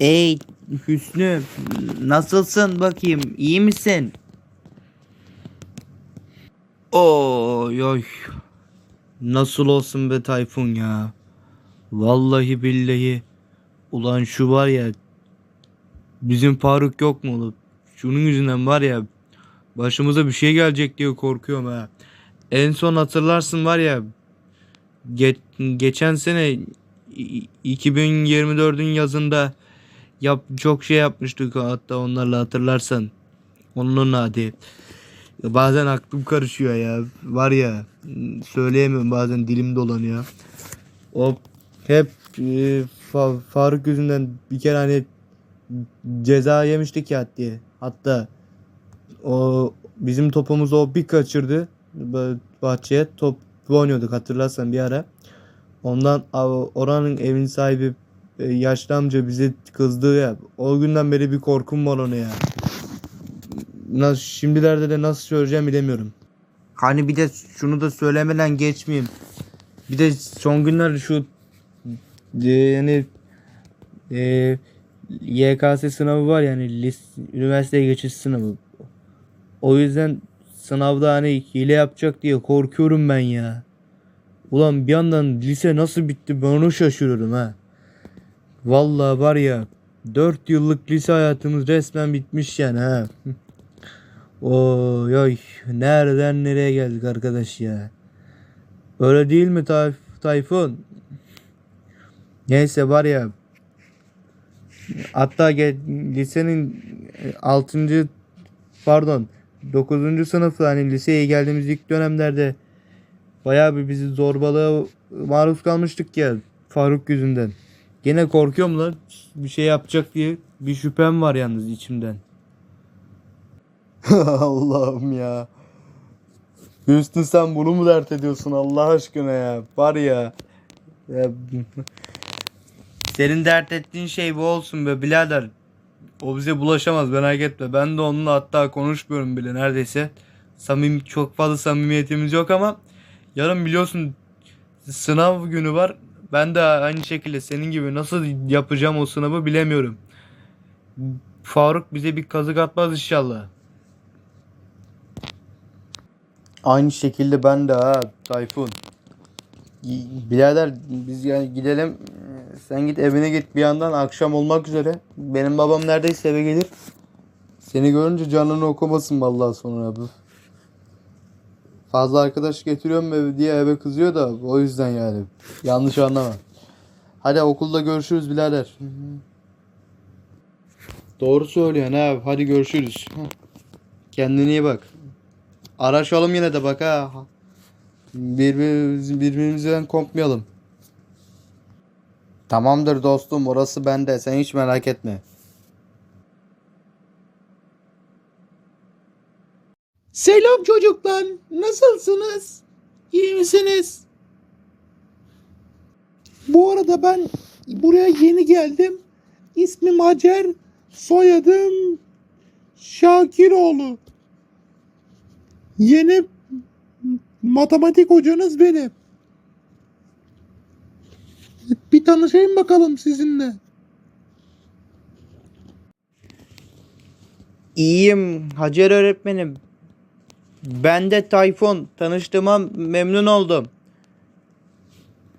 Ey Hüsnü nasılsın bakayım iyi misin? Oy oy. Nasıl olsun be Tayfun ya. Vallahi billahi. Ulan şu var ya. Bizim Faruk yok mu oğlum? Şunun yüzünden var ya. Başımıza bir şey gelecek diye korkuyorum ha. En son hatırlarsın var ya. ge- geçen sene i- 2024'ün yazında yap çok şey yapmıştık hatta onlarla hatırlarsan. Onun hadi. Bazen aklım karışıyor ya. Var ya söyleyemiyorum bazen dilim dolanıyor. O hep e, Fa- Faruk yüzünden bir kere hani ceza yemiştik ya diye. Hatta o bizim topumuzu o bir kaçırdı bahçeye top oynuyorduk hatırlarsan bir ara. Ondan oranın evin sahibi e, yaşlı amca bize kızdı ya. O günden beri bir korkum var ona ya. Nasıl, şimdilerde de nasıl söyleyeceğim bilemiyorum. Hani bir de şunu da söylemeden geçmeyeyim. Bir de son günlerde şu e, yani e, YKS sınavı var yani lis, üniversiteye geçiş sınavı. O yüzden sınavda hani hile yapacak diye korkuyorum ben ya. Ulan bir yandan lise nasıl bitti ben onu şaşırıyorum ha. Vallahi var ya 4 yıllık lise hayatımız resmen bitmiş yani ha. Oy oy nereden nereye geldik arkadaş ya. Öyle değil mi Tayf Tayfun? Neyse var ya. Hatta lisenin 6. pardon 9. sınıfta hani liseye geldiğimiz ilk dönemlerde bayağı bir bizi zorbalığa maruz kalmıştık ya Faruk yüzünden. Gene korkuyorum lan bir şey yapacak diye bir şüphem var yalnız içimden. Allah'ım ya. Hüsnü sen bunu mu dert ediyorsun Allah aşkına ya? Var ya. ya senin dert ettiğin şey bu olsun be birader. O bize bulaşamaz merak etme. Ben de onunla hatta konuşmuyorum bile neredeyse. Samim çok fazla samimiyetimiz yok ama yarın biliyorsun sınav günü var. Ben de aynı şekilde senin gibi nasıl yapacağım o sınavı bilemiyorum. Faruk bize bir kazık atmaz inşallah. Aynı şekilde ben de ha Tayfun. Birader biz yani gidelim. Sen git evine git bir yandan akşam olmak üzere. Benim babam neredeyse eve gelir. Seni görünce canını okumasın vallahi sonra abi. Fazla arkadaş getiriyorum eve diye eve kızıyor da o yüzden yani. Yanlış anlama. Hadi okulda görüşürüz birader. Doğru söylüyorsun abi. Hadi görüşürüz. Kendine iyi bak. Araşalım yine de bak ha. Birbirimiz, birbirimizden kopmayalım. Tamamdır dostum orası bende sen hiç merak etme. Selam çocuklar. Nasılsınız? İyi misiniz? Bu arada ben buraya yeni geldim. İsmim Hacer. Soyadım Şakiroğlu. Yeni matematik hocanız benim. Bir tanışayım bakalım sizinle. İyiyim Hacer öğretmenim. Ben de Tayfun. Tanıştığıma memnun oldum.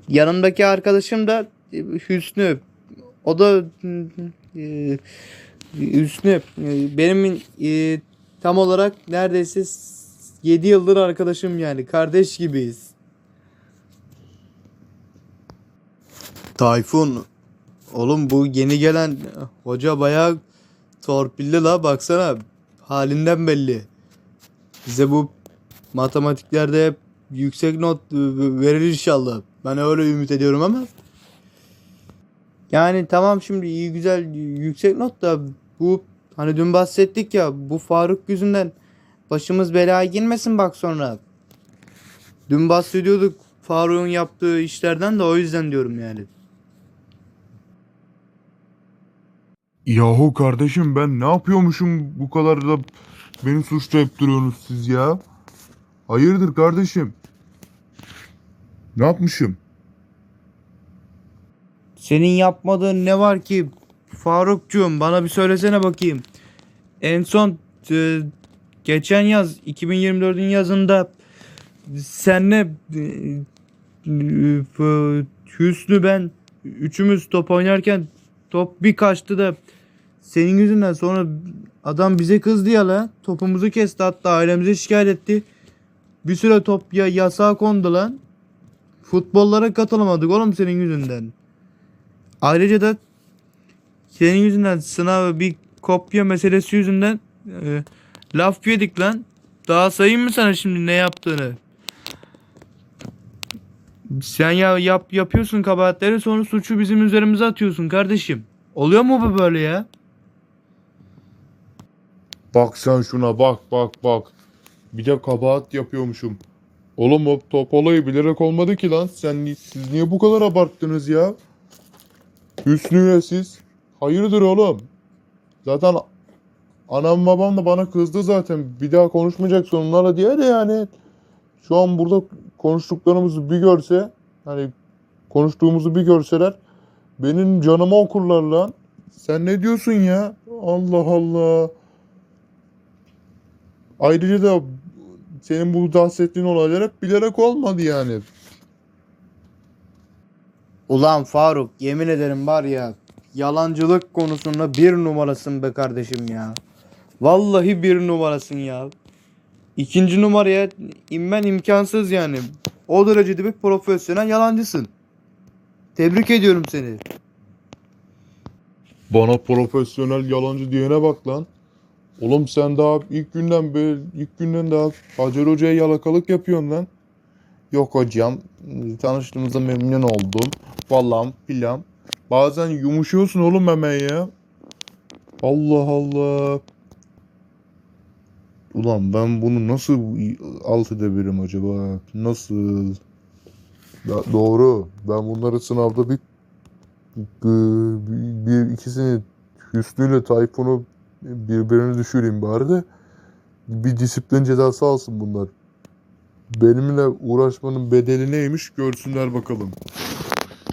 Yanımdaki arkadaşım da e, Hüsnü. O da e, Hüsnü. E, Benim e, tam olarak neredeyse 7 yıldır arkadaşım yani. Kardeş gibiyiz. Tayfun. Oğlum bu yeni gelen hoca bayağı torpilli la baksana. Halinden belli. Bize bu matematiklerde yüksek not verir inşallah. Ben öyle ümit ediyorum ama. Yani tamam şimdi iyi güzel yüksek not da bu hani dün bahsettik ya bu Faruk yüzünden başımız belaya girmesin bak sonra. Dün bahsediyorduk Faruk'un yaptığı işlerden de o yüzden diyorum yani. Yahu kardeşim ben ne yapıyormuşum bu kadar da beni suçlayıp duruyorsunuz siz ya? Hayırdır kardeşim? Ne yapmışım? Senin yapmadığın ne var ki Farukcuğum bana bir söylesene bakayım. En son e, geçen yaz 2024'ün yazında senle e, e, Hüsnü ben üçümüz top oynarken top bir kaçtı da senin yüzünden sonra adam bize kızdı ya la. Topumuzu kesti hatta ailemize şikayet etti. Bir süre top ya yasağa kondu lan. Futbollara katılamadık oğlum senin yüzünden. Ayrıca da senin yüzünden sınav bir kopya meselesi yüzünden e, laf yedik lan. Daha sayayım mı sana şimdi ne yaptığını? Sen ya yap yapıyorsun kabahatleri sonra suçu bizim üzerimize atıyorsun kardeşim. Oluyor mu bu böyle ya? Bak sen şuna bak bak bak. Bir de kabahat yapıyormuşum. Oğlum o top olayı bilerek olmadı ki lan. Sen siz niye bu kadar abarttınız ya? Hüsnü'yle siz. Hayırdır oğlum? Zaten anam babam da bana kızdı zaten. Bir daha konuşmayacaksın onlarla diye de yani. Şu an burada konuştuklarımızı bir görse hani konuştuğumuzu bir görseler benim canımı okurlar lan. Sen ne diyorsun ya? Allah Allah. Ayrıca da senin bu bahsettiğin olaylar hep bilerek olmadı yani. Ulan Faruk yemin ederim var ya yalancılık konusunda bir numarasın be kardeşim ya. Vallahi bir numarasın ya. İkinci numaraya inmen imkansız yani. O derecede bir profesyonel yalancısın. Tebrik ediyorum seni. Bana profesyonel yalancı diyene bak lan. Oğlum sen daha ilk günden beri, ilk günden daha Hacer Hoca'ya yalakalık yapıyorsun lan. Yok hocam, tanıştığımıza memnun oldum. Falan filan. Bazen yumuşuyorsun oğlum hemen ya. Allah Allah. Ulan ben bunu nasıl alt edebilirim acaba? Nasıl? Ya doğru. Ben bunları sınavda bir bir, bir ikisini Hüsnü ile Tayfun'u birbirini düşüreyim bari de bir disiplin cezası alsın bunlar. Benimle uğraşmanın bedeli neymiş görsünler bakalım.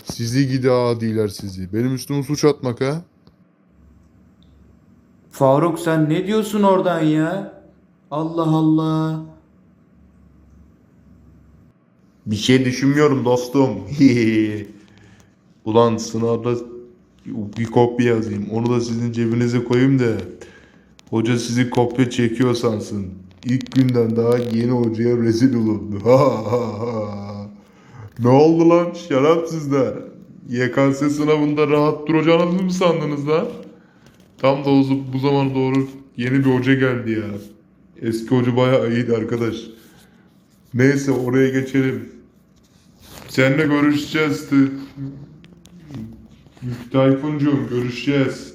Sizi gidi adiler sizi. Benim üstüme suç atmak ha. Faruk sen ne diyorsun oradan ya? Allah Allah. Bir şey düşünmüyorum dostum. Ulan sınavda bir kopya yazayım. Onu da sizin cebinize koyayım da hoca sizi kopya çekiyor sansın. İlk günden daha yeni hocaya rezil olun. ne oldu lan şerefsizler? YKS sınavında rahat duracağınızı mı sandınız lan? Tam da o, bu zaman doğru yeni bir hoca geldi ya. Eski hoca bayağı iyiydi arkadaş. Neyse oraya geçelim. Seninle görüşeceğiz. Tı- Tayfuncuğum görüşeceğiz.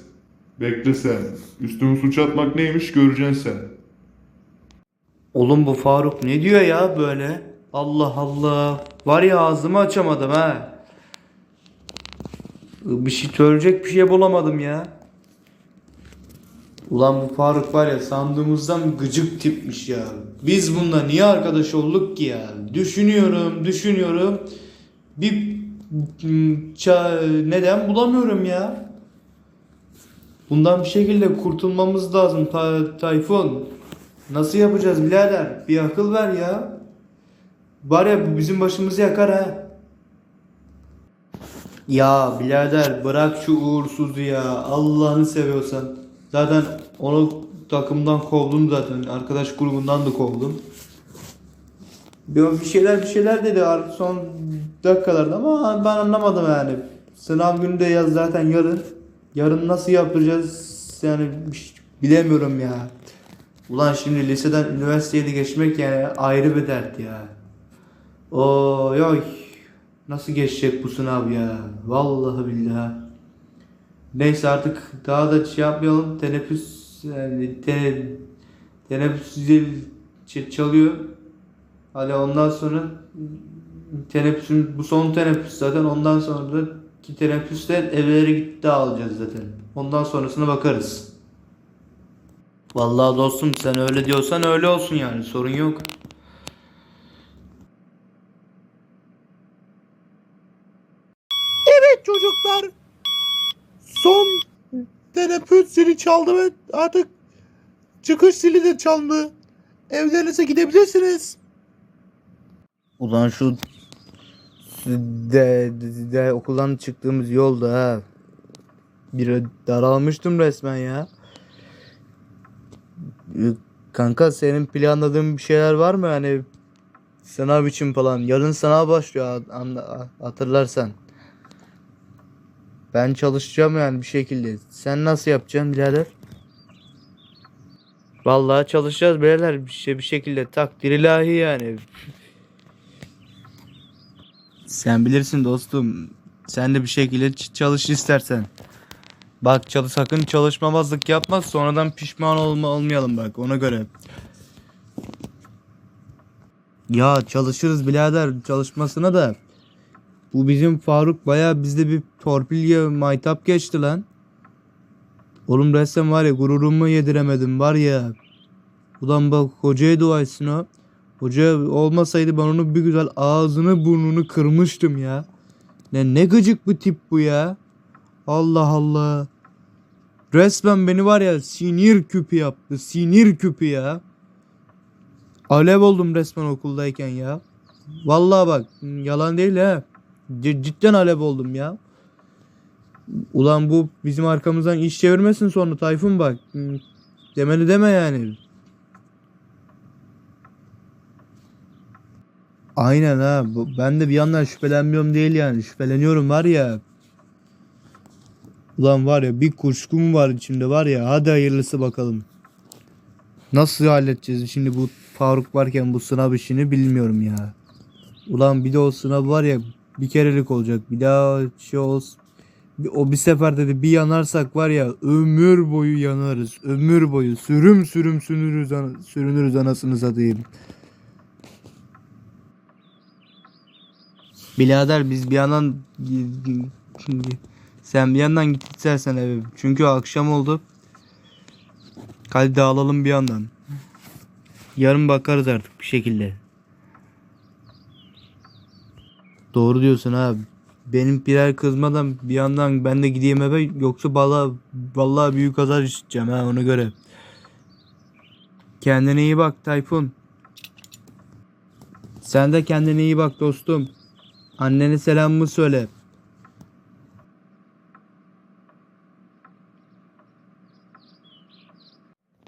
Bekle sen. Üstüme suç atmak neymiş göreceksin sen. Oğlum bu Faruk ne diyor ya böyle? Allah Allah. Var ya ağzımı açamadım ha. Bir şey söyleyecek bir şey bulamadım ya. Ulan bu Faruk var ya sandığımızdan gıcık tipmiş ya. Biz bununla niye arkadaş olduk ki ya? Düşünüyorum, düşünüyorum. Bir neden bulamıyorum ya. Bundan bir şekilde kurtulmamız lazım Ta- Tayfun. Nasıl yapacağız birader? Bir akıl ver ya. Var ya bu bizim başımızı yakar ha. Ya birader bırak şu uğursuzu ya. Allah'ını seviyorsan. Zaten onu takımdan kovdum zaten. Arkadaş grubundan da kovdum. Bir şeyler bir şeyler dedi artık son dakikalarda ama ben anlamadım yani. Sınav günü de yaz zaten yarın. Yarın nasıl yapacağız yani hiç bilemiyorum ya. Ulan şimdi liseden üniversiteye de geçmek yani ayrı bir dert ya. Oy oy. Nasıl geçecek bu sınav ya? Vallahi billahi. Neyse artık daha da şey yapmayalım. Teneffüs yani te, teneffüs zil çalıyor. Hadi ondan sonra teneffüsün bu son teneffüs zaten ondan sonra da ki teneffüste evlere gitti alacağız zaten. Ondan sonrasına bakarız. Vallahi dostum sen öyle diyorsan öyle olsun yani sorun yok. Evet çocuklar. Son teneffüs zili çaldı ve artık çıkış zili de çaldı. Evlerinize gidebilirsiniz. Ulan şu de, de, de okuldan çıktığımız yolda ha. Bir daralmıştım resmen ya. Ee, Kanka senin planladığın bir şeyler var mı hani sınav için falan? Yarın sınav başlıyor hatırlarsan. Ben çalışacağım yani bir şekilde. Sen nasıl yapacaksın birader? Vallahi çalışacağız beyler bir şey bir şekilde takdir ilahi yani. Sen bilirsin dostum. Sen de bir şekilde çalış istersen. Bak çalış sakın çalışmamazlık yapma sonradan pişman olma olmayalım bak ona göre. Ya çalışırız birader çalışmasına da. Bu bizim Faruk baya bizde bir torpilye maytap geçti lan. Oğlum resmen var ya gururumu yediremedim var ya. Ulan bak hocaya dua etsin o. Hoca olmasaydı ben onu bir güzel ağzını burnunu kırmıştım ya. Ne ne gıcık bir tip bu ya. Allah Allah. Resmen beni var ya sinir küpü yaptı. Sinir küpü ya. Alev oldum resmen okuldayken ya. Vallahi bak yalan değil ha. Cidden alev oldum ya. Ulan bu bizim arkamızdan iş çevirmesin sonra Tayfun bak. Demeli deme yani. Aynen ha. Ben de bir yandan şüphelenmiyorum değil yani. Şüpheleniyorum var ya. Ulan var ya bir kuşkum var içimde var ya. Hadi hayırlısı bakalım. Nasıl halledeceğiz şimdi bu Faruk varken bu sınav işini bilmiyorum ya. Ulan bir de o sınav var ya bir kerelik olacak. Bir daha şey olsun. O bir sefer dedi bir yanarsak var ya ömür boyu yanarız. Ömür boyu sürüm sürüm sürünürüz, ana- sürünürüz anasını satayım. Birader biz bir yandan sen bir yandan git istersen eve. Çünkü akşam oldu. Hadi dağılalım bir yandan. Yarın bakarız artık bir şekilde. Doğru diyorsun abi. Benim birer kızmadan bir yandan ben de gideyim eve yoksa vallahi, vallahi büyük azar işiteceğim ha ona göre. Kendine iyi bak Tayfun. Sen de kendine iyi bak dostum. Annene selamımı söyle.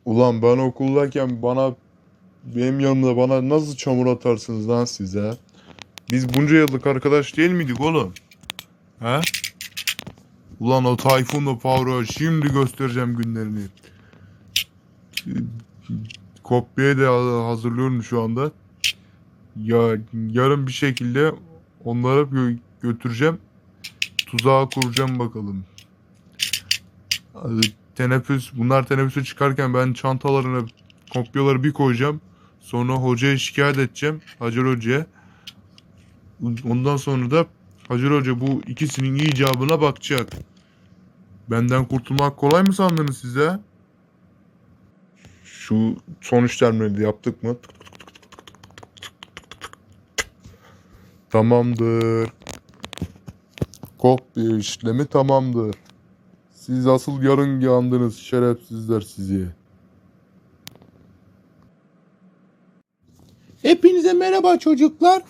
Ulan ben okuldayken bana benim yanımda bana nasıl çamur atarsınız lan size? Biz bunca yıllık arkadaş değil miydik oğlum? He? Ulan o Tayfun'la Faruk'a şimdi göstereceğim günlerini. Kopyayı da hazırlıyorum şu anda. Ya yarın bir şekilde onları gö- götüreceğim. Tuzağa kuracağım bakalım. Teneffüs bunlar teneffüse çıkarken ben çantalarına kopyaları bir koyacağım. Sonra hocaya şikayet edeceğim. Hacer Hoca'ya. Ondan sonra da Hacer Hoca bu ikisinin icabına bakacak. Benden kurtulmak kolay mı sandınız size? Şu son işlemleri de yaptık mı? Tamamdır. Kopya işlemi tamamdır. Siz asıl yarın yandınız şerefsizler sizi. Hepinize merhaba çocuklar.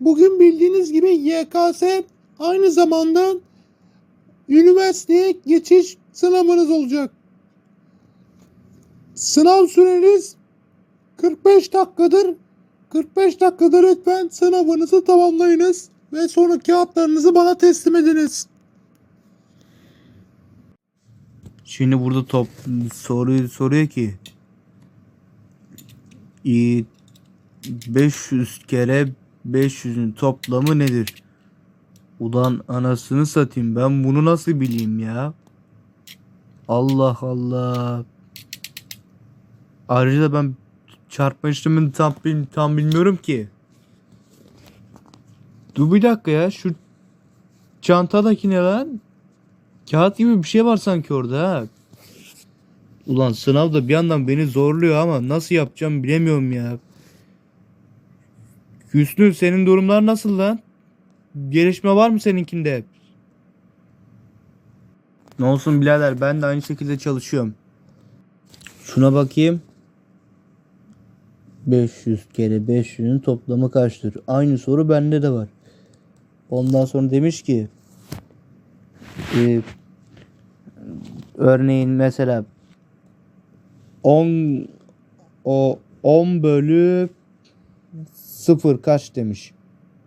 Bugün bildiğiniz gibi YKS aynı zamanda üniversiteye geçiş sınavınız olacak. Sınav süreniz 45 dakikadır. 45 dakikada lütfen sınavınızı tamamlayınız ve sonra kağıtlarınızı bana teslim ediniz. Şimdi burada top soruyu soruyor ki i- 500 kere 500'ün toplamı nedir? Ulan anasını satayım ben bunu nasıl bileyim ya? Allah Allah. Ayrıca ben çarpma işlemini tam, tam bilmiyorum ki. Dur bir dakika ya şu çantadaki ne lan? Kağıt gibi bir şey var sanki orada ha. Ulan sınav da bir yandan beni zorluyor ama nasıl yapacağım bilemiyorum ya. Hüsnü senin durumlar nasıl lan? Gelişme var mı seninkinde? Ne olsun birader ben de aynı şekilde çalışıyorum. Şuna bakayım. 500 kere 500'ün toplamı kaçtır? Aynı soru bende de var. Ondan sonra demiş ki e, örneğin mesela 10 o 10 bölü 0 kaç demiş.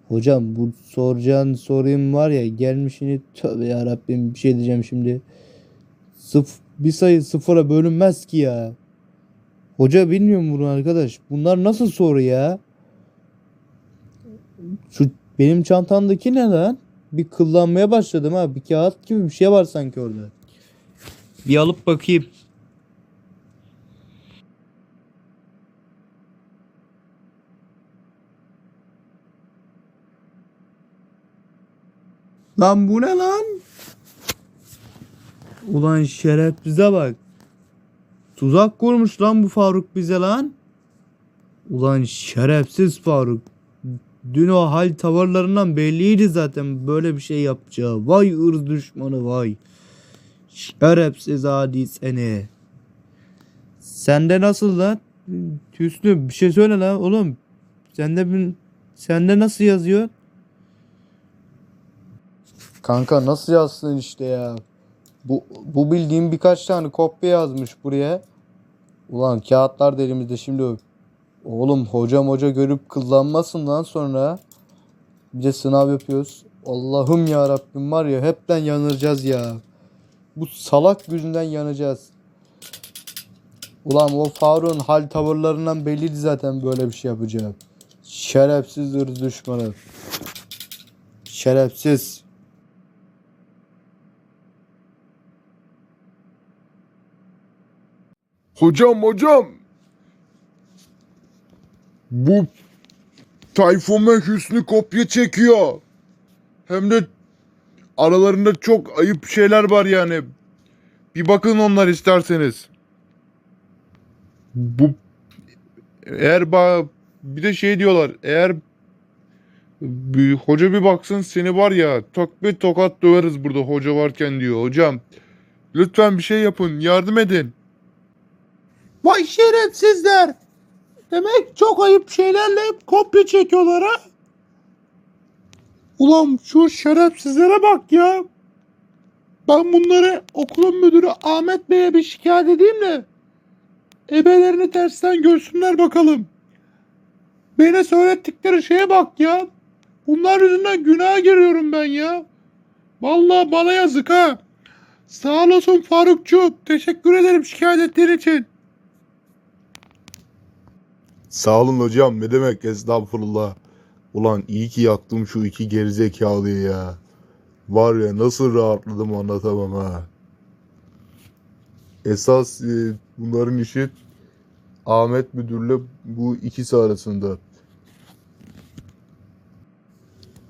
Hocam bu soracağın sorayım var ya gelmişini tövbe ya Rabbim bir şey diyeceğim şimdi. Sıf bir sayı sıfıra bölünmez ki ya. Hoca bilmiyor mu bunu arkadaş? Bunlar nasıl soru ya? Şu benim çantamdaki ne lan? Bir kıllanmaya başladım ha. Bir kağıt gibi bir şey var sanki orada. Bir alıp bakayım. Lan bu ne lan? Ulan şerefsize bak. Tuzak kurmuş lan bu Faruk bize lan. Ulan şerefsiz Faruk. Dün o hal tavırlarından belliydi zaten böyle bir şey yapacağı. Vay ırz düşmanı vay. Şerefsiz adi seni. Sende nasıl lan? Hüsnü bir şey söyle lan oğlum. Sende bir, sende nasıl yazıyor? Kanka nasıl yazsın işte ya. Bu, bu bildiğim birkaç tane kopya yazmış buraya. Ulan kağıtlar da şimdi. Oğlum hocam hoca görüp kıllanmasın lan sonra. Bir de sınav yapıyoruz. Allah'ım ya Rabbim var ya hepten yanacağız ya. Bu salak yüzünden yanacağız. Ulan o Faruk'un hal tavırlarından belliydi zaten böyle bir şey yapacağı. Şerefsiz ırz düşmanı. Şerefsiz. Hocam hocam. Bu Tayfun ve Hüsnü kopya çekiyor. Hem de aralarında çok ayıp şeyler var yani. Bir bakın onlar isterseniz. Bu eğer ba- bir de şey diyorlar. Eğer bir, hoca bir baksın seni var ya tok bir tokat döveriz burada hoca varken diyor. Hocam lütfen bir şey yapın yardım edin. Vay şerefsizler. Demek çok ayıp şeylerle kopya çekiyorlar ha. Ulan şu şerefsizlere bak ya. Ben bunları okulun müdürü Ahmet Bey'e bir şikayet edeyim de ebelerini tersten görsünler bakalım. Bana söylettikleri şeye bak ya. Bunlar yüzünden günaha giriyorum ben ya. Vallahi bana yazık ha. Sağ olasın Farukçu. Teşekkür ederim şikayet ettiğin için. Sağ olun hocam ne demek estağfurullah. Ulan iyi ki yaktım şu iki gerizekalıyı ya. Var ya nasıl rahatladım anlatamam ha. Esas e, bunların işi Ahmet müdürle bu ikisi arasında.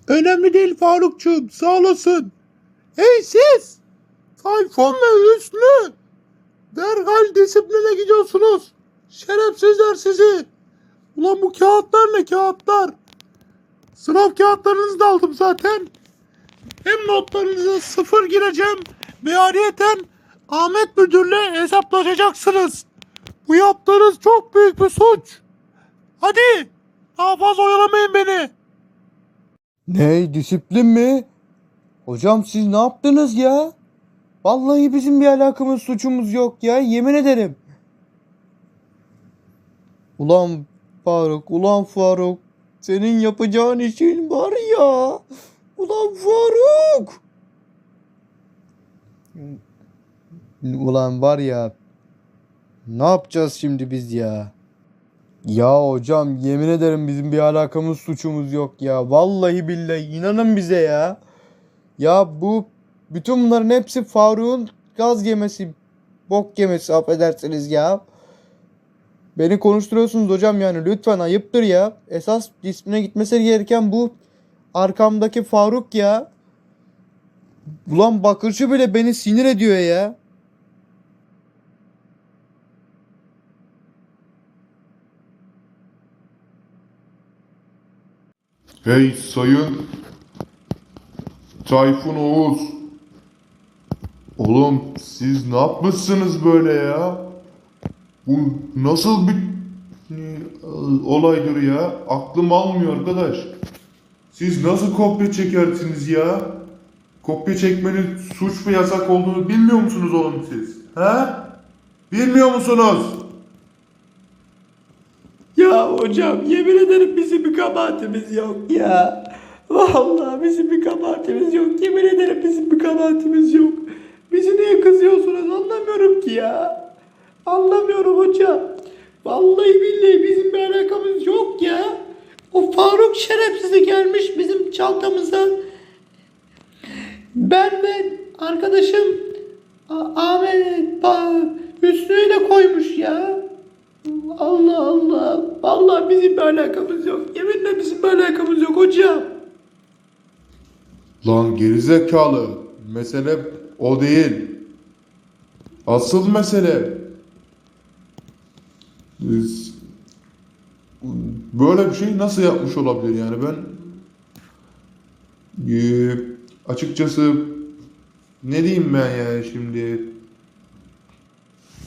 Önemli değil Farukçuğum sağ olasın. Hey siz! Tayfun ve Hüsnü! Derhal disipline gidiyorsunuz. Şerefsizler sizi. Ulan bu kağıtlar ne kağıtlar? Sınav kağıtlarınızı da aldım zaten. Hem notlarınıza sıfır gireceğim ve ayrıyeten Ahmet Müdür'le hesaplaşacaksınız. Bu yaptığınız çok büyük bir suç. Hadi daha fazla oyalamayın beni. Ne disiplin mi? Hocam siz ne yaptınız ya? Vallahi bizim bir alakamız suçumuz yok ya yemin ederim. Ulan Faruk, ulan Faruk. Senin yapacağın işin var ya. Ulan Faruk. Ulan var ya. Ne yapacağız şimdi biz ya? Ya hocam yemin ederim bizim bir alakamız suçumuz yok ya. Vallahi billahi inanın bize ya. Ya bu bütün bunların hepsi Faruk'un gaz gemesi, bok gemesi affedersiniz ya. Beni konuşturuyorsunuz hocam yani lütfen ayıptır ya. Esas disipline gitmesi gereken bu arkamdaki Faruk ya. Ulan bakırcı bile beni sinir ediyor ya. Hey sayın Tayfun Oğuz. Oğlum siz ne yapmışsınız böyle ya? Bu nasıl bir e, olaydır ya? Aklım almıyor arkadaş. Siz nasıl kopya çekersiniz ya? Kopya çekmenin suç ve yasak olduğunu bilmiyor musunuz oğlum siz? He? Bilmiyor musunuz? Ya hocam yemin ederim bizim bir kabahatimiz yok ya. Vallahi bizim bir kabahatimiz yok. Yemin ederim bizim bir kabahatimiz yok. Bizi niye kızıyorsunuz anlamıyorum ki ya. Anlamıyorum hocam. Vallahi billahi bizim bir alakamız yok ya. O Faruk şerefsizi gelmiş bizim çantamıza. Ben ve arkadaşım Ahmet Hüsnü'yle koymuş ya. Allah Allah. Vallahi bizim bir alakamız yok. Yeminle bizim bir alakamız yok hocam. Lan gerizekalı. Mesele o değil. Asıl mesele böyle bir şey nasıl yapmış olabilir yani ben eee, açıkçası ne diyeyim ben yani şimdi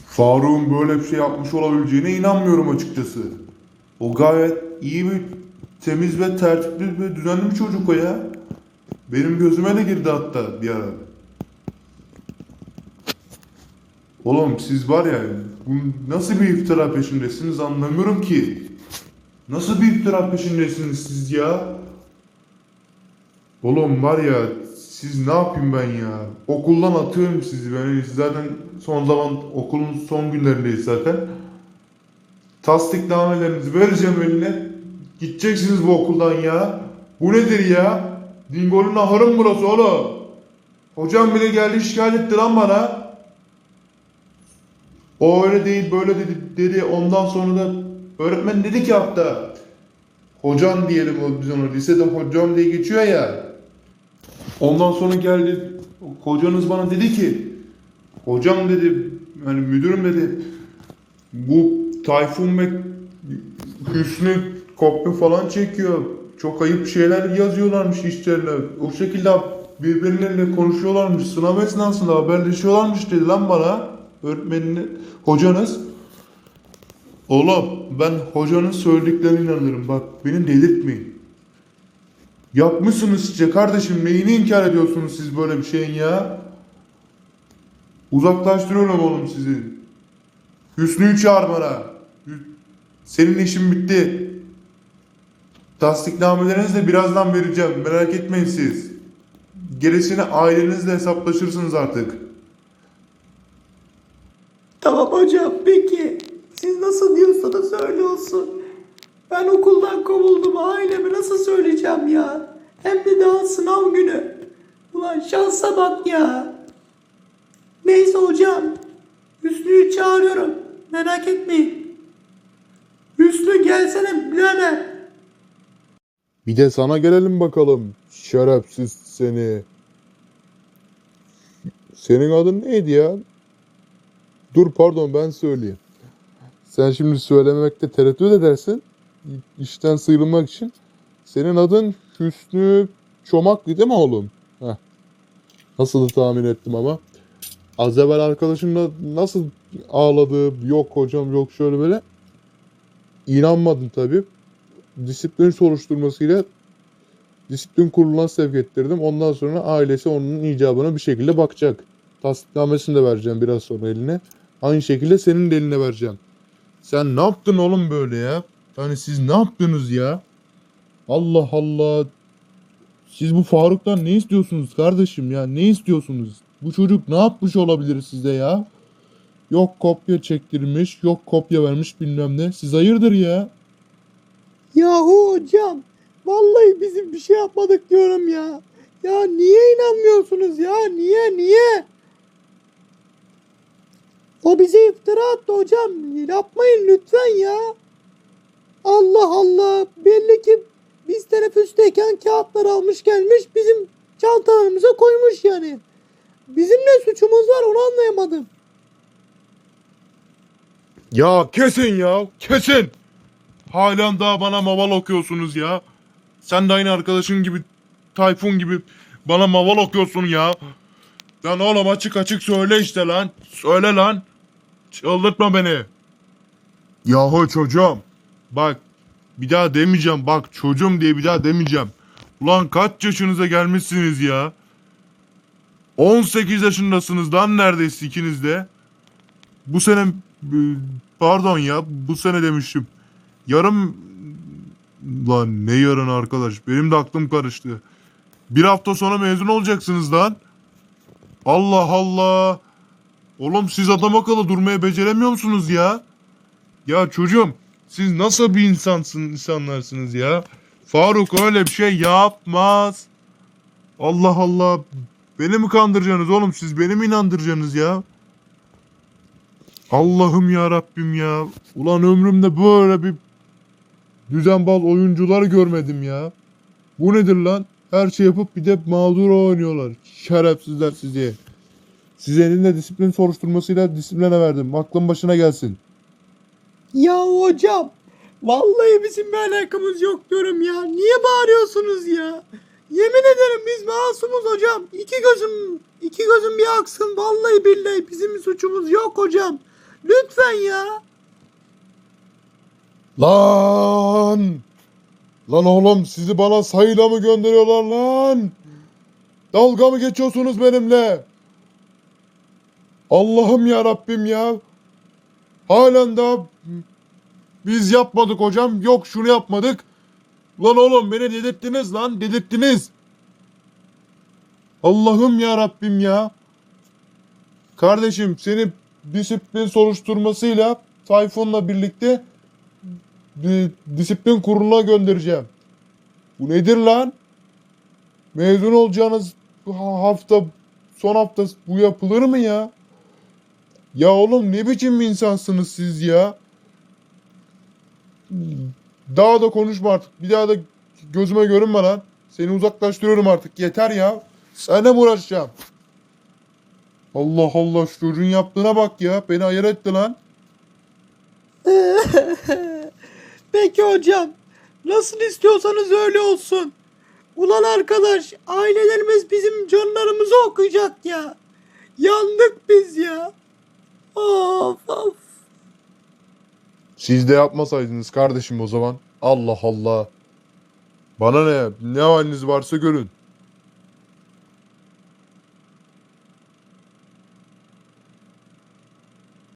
Faruk'un böyle bir şey yapmış olabileceğine inanmıyorum açıkçası. O gayet iyi bir temiz ve tertipli ve düzenli bir çocuk o ya. Benim gözüme de girdi hatta bir ara. Oğlum siz var ya bu nasıl bir iftira peşindesiniz anlamıyorum ki. Nasıl bir iftira peşindesiniz siz ya? Oğlum var ya siz ne yapayım ben ya? Okuldan atıyorum sizi ben zaten son zaman okulun son günlerindeyiz zaten. Tasdiknamelerinizi vereceğim eline. Gideceksiniz bu okuldan ya. Bu nedir ya? Dingo'nun ahırı mı burası oğlum? Hocam bile geldi şikayet etti lan bana. O öyle değil böyle dedi, dedi. Ondan sonra da öğretmen dedi ki hatta. Hocam diyelim o biz onu lisede hocam diye geçiyor ya. Ondan sonra geldi hocanız bana dedi ki hocam dedi hani müdürüm dedi bu Tayfun ve Hüsnü kopya falan çekiyor. Çok ayıp şeyler yazıyorlarmış işlerine. O şekilde birbirleriyle konuşuyorlarmış. Sınav esnasında haberleşiyorlarmış dedi lan bana. Öğretmenini, hocanız. Oğlum ben hocanın söylediklerine inanırım. Bak beni delirtmeyin. Yapmışsınız işte kardeşim. Neyini inkar ediyorsunuz siz böyle bir şeyin ya? Uzaklaştırıyorum oğlum sizi. Hüsnü'yü çağır bana. Senin işin bitti. Tasdiknamelerinizi de birazdan vereceğim. Merak etmeyin siz. Gerisini ailenizle hesaplaşırsınız artık. Tamam hocam peki. Siz nasıl diyorsanız öyle olsun. Ben okuldan kovuldum aileme nasıl söyleyeceğim ya. Hem de daha sınav günü. Ulan şansa bak ya. Neyse hocam. Hüsnü'yü çağırıyorum. Merak etmeyin. Hüsnü gelsene birader. Bir de sana gelelim bakalım. Şerefsiz seni. Senin adın neydi ya? Dur pardon ben söyleyeyim. Sen şimdi söylemekte tereddüt edersin. İşten sıyrılmak için. Senin adın Hüsnü Çomaklı değil mi oğlum? Heh. Nasıl tahmin ettim ama. Az evvel arkadaşımla nasıl ağladı, yok hocam yok şöyle böyle. İnanmadım tabii disiplin soruşturmasıyla disiplin kuruluna sevk ettirdim. Ondan sonra ailesi onun icabına bir şekilde bakacak. Tasdiknamesini de vereceğim biraz sonra eline. Aynı şekilde senin de eline vereceğim. Sen ne yaptın oğlum böyle ya? Yani siz ne yaptınız ya? Allah Allah. Siz bu Faruk'tan ne istiyorsunuz kardeşim ya? Ne istiyorsunuz? Bu çocuk ne yapmış olabilir size ya? Yok kopya çektirmiş, yok kopya vermiş bilmem ne. Siz hayırdır ya? Yahu hocam. Vallahi bizim bir şey yapmadık diyorum ya. Ya niye inanmıyorsunuz ya? Niye niye? O bize iftira attı hocam. Yapmayın lütfen ya. Allah Allah. Belli ki biz teneffüsteyken kağıtlar almış gelmiş bizim çantalarımıza koymuş yani. Bizim ne suçumuz var onu anlayamadım. Ya kesin ya kesin. Halen daha bana maval okuyorsunuz ya. Sen de aynı arkadaşın gibi Tayfun gibi bana maval okuyorsun ya. Lan oğlum açık açık söyle işte lan. Söyle lan. Çıldırtma beni. Yahu çocuğum. Bak bir daha demeyeceğim. Bak çocuğum diye bir daha demeyeceğim. Ulan kaç yaşınıza gelmişsiniz ya? 18 yaşındasınız lan neredeyse ikiniz de. Bu sene pardon ya bu sene demiştim. Yarım lan ne yarın arkadaş benim de aklım karıştı. Bir hafta sonra mezun olacaksınız lan. Allah Allah. Oğlum siz adam akıllı durmaya beceremiyor musunuz ya? Ya çocuğum siz nasıl bir insansın insanlarsınız ya? Faruk öyle bir şey yapmaz. Allah Allah. Beni mi kandıracaksınız oğlum siz beni mi inandıracaksınız ya? Allah'ım ya Rabbim ya. Ulan ömrümde böyle bir düzenbaz oyuncular görmedim ya. Bu nedir lan? Her şey yapıp bir de mağdur oynuyorlar. Şerefsizler sizi. Size elinde disiplin soruşturmasıyla disipline verdim. Aklın başına gelsin. Ya hocam. Vallahi bizim bir alakamız yok diyorum ya. Niye bağırıyorsunuz ya? Yemin ederim biz masumuz hocam. İki gözüm, iki gözüm bir aksın. Vallahi billahi bizim bir suçumuz yok hocam. Lütfen ya. Lan! Lan oğlum sizi bana sayıyla mı gönderiyorlar lan? Dalga mı geçiyorsunuz benimle? Allah'ım ya Rabbim ya. Halen daha biz yapmadık hocam. Yok şunu yapmadık. Lan oğlum beni dedirttiniz lan. Dedirttiniz. Allah'ım ya Rabbim ya. Kardeşim seni disiplin soruşturmasıyla Tayfun'la birlikte di- disiplin kuruluna göndereceğim. Bu nedir lan? Mezun olacağınız hafta son hafta bu yapılır mı ya? Ya oğlum ne biçim insansınız siz ya? Daha da konuşma artık. Bir daha da gözüme görünme lan. Seni uzaklaştırıyorum artık. Yeter ya. Seninle mi uğraşacağım? Allah Allah şu çocuğun yaptığına bak ya. Beni ayır etti lan. Peki hocam. Nasıl istiyorsanız öyle olsun. Ulan arkadaş ailelerimiz bizim canlarımızı okuyacak ya. Yandık biz ya. Of of. Siz de yapmasaydınız kardeşim o zaman. Allah Allah. Bana ne? Ne haliniz varsa görün.